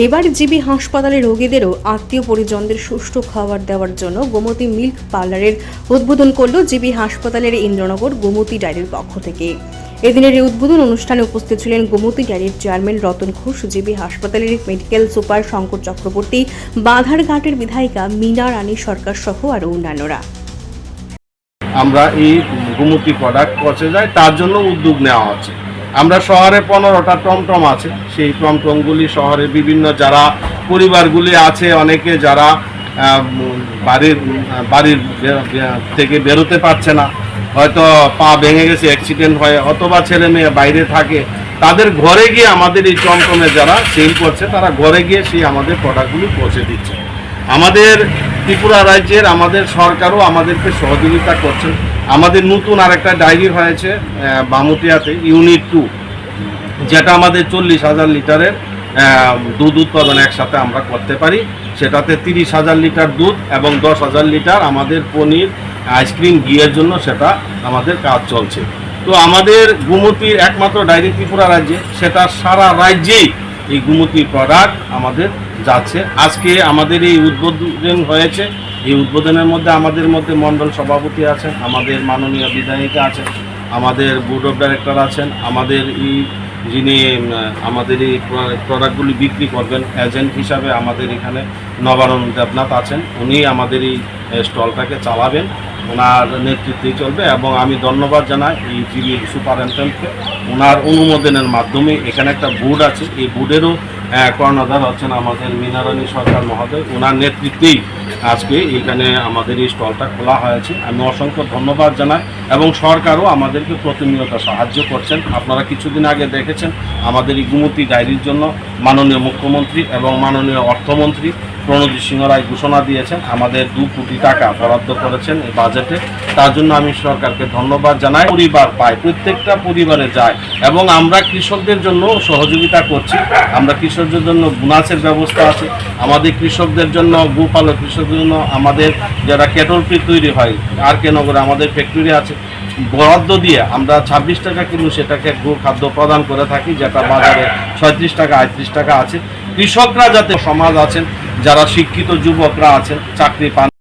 এবার জিবি হাসপাতালে রোগীদেরও আত্মীয় পরিজনদের সুষ্ঠু খাবার দেওয়ার জন্য গোমতী মিল্ক পার্লারের উদ্বোধন করল জিবি হাসপাতালের ইন্দ্রনগর গোমতী ডায়েরির পক্ষ থেকে। এদিনের এই উদ্বোধন অনুষ্ঠানে উপস্থিত ছিলেন গোমতী ডায়ের চেয়ারম্যান রতন ঘোষ, জিবি হাসপাতালের মেডিকেল সুপার শঙ্কর চক্রবর্তী বাধারঘাটের বিধায়িকা মিনা রানী সরকার সহ আরও অন্যান্যরা। আমরা এই গুমতি প্রোডাক্ট পচে যায়, তার জন্য উদ্যোগ নেওয়া হচ্ছে। আমরা শহরে পনেরোটা টমটম আছে। সেই টমটমগুলি শহরে বিভিন্ন যারা পরিবারগুলি আছে, অনেকে যারা বাড়ির বাড়ির থেকে বেরোতে পারছে না। হয়তো পা ভেঙে গেছে অ্যাক্সিডেন্ট হয়ে, অথবা ছেলে মেয়ে বাইরে থাকে। তাদের ঘরে গিয়ে আমাদের এই টমটমে যারা সেল করছে, তারা ঘরে গিয়ে সেই আমাদের প্রোডাক্টগুলি পৌঁছে দিচ্ছে। আমাদের ত্রিপুরা রাজ্যের, আমাদের সরকারও আমাদেরকে সহযোগিতা করছেন। আমাদের নতুন আরেকটা ডায়েরি হয়েছে আহ, বামুটিয়াতে ইউনিট টু যেটা আমাদের চল্লিশ হাজার লিটারের দুধ উৎপাদন একসাথে আমরা করতে পারি। সেটাতে তিরিশ হাজার লিটার দুধ এবং দশ হাজার লিটার আমাদের পনির আইসক্রিম ঘিয়ের জন্য সেটা আমাদের কাজ চলছে। তো আমাদের গুমতির একমাত্র ডায়েরি ত্রিপুরা রাজ্যে সেটা সারা রাজ্যেই এই গুমতি প্রোডাক্ট আমাদের যাচ্ছে। আজকে আমাদের এই উদ্বোধন হয়েছে। এই উদ্বোধনের মধ্যে আমাদের মধ্যে মণ্ডল সভাপতি আছেন, আমাদের মাননীয় বিধায়িকা আছেন, আমাদের বোর্ড অফ ডাইরেক্টর আছেন, আমাদের এই যিনি আমাদের এই প্রোডাক্টগুলি বিক্রি করবেন এজেন্ট হিসাবে আমাদের এখানে নবারণ দেবনাথ আছেন। উনি আমাদের এই স্টলটাকে চালাবেন। ওনার নেতৃত্বে চলবে এবং আমি ধন্যবাদ জানাই এই জিবি সুপারেন্টেন্টকে ওনার অনুমোদনের মাধ্যমে এখানে একটা বোর্ড আছে, এই বোর্ডেরও কর্ণধার হচ্ছেন আমাদের মিনারানী সরকার মহোদয়। ওনার নেতৃত্বেই আজকে এখানে আমাদের এই স্টলটা খোলা হয়েছে। আমি অসংখ্য ধন্যবাদ জানাই এবং সরকারও আমাদেরকে প্রতিনিয়ত সাহায্য করছেন। আপনারা কিছুদিন আগে দেখেছেন আমাদের এই গুমতি ডায়েরির জন্য মাননীয় মুখ্যমন্ত্রী এবং মাননীয় অর্থমন্ত্রী প্রণজিৎ সিংহ রায় ঘোষণা দিয়েছেন। আমাদের দু কোটি টাকা বরাদ্দ করেছেন এই বাজেটে। তার জন্য আমি সরকারকে ধন্যবাদ জানাই। পরিবার পায়, প্রত্যেকটা পরিবারে যায় এবং আমরা কৃষকদের জন্য সহযোগিতা করছি। আমরা কৃষকদের জন্য বোনাসের ব্যবস্থা আছে। আমাদের কৃষকদের জন্য গোপালক কৃষকদের জন্য আমাদের যারা ক্যাটল ফ্রি তৈরি হয়, আর কে নগরে আমাদের ফ্যাক্টরি আছে, বরাদ্দ দিয়ে আমরা ছাব্বিশ টাকা কিলো সেটাকে গো খাদ্য প্রদান করে থাকি, যেটা বাজারে ছয়ত্রিশ টাকা, আটত্রিশ টাকা আছে। কৃষকরা যাতে সমাজ আছেন, যারা শিক্ষিত যুবকরা আছেন, চাকরি পান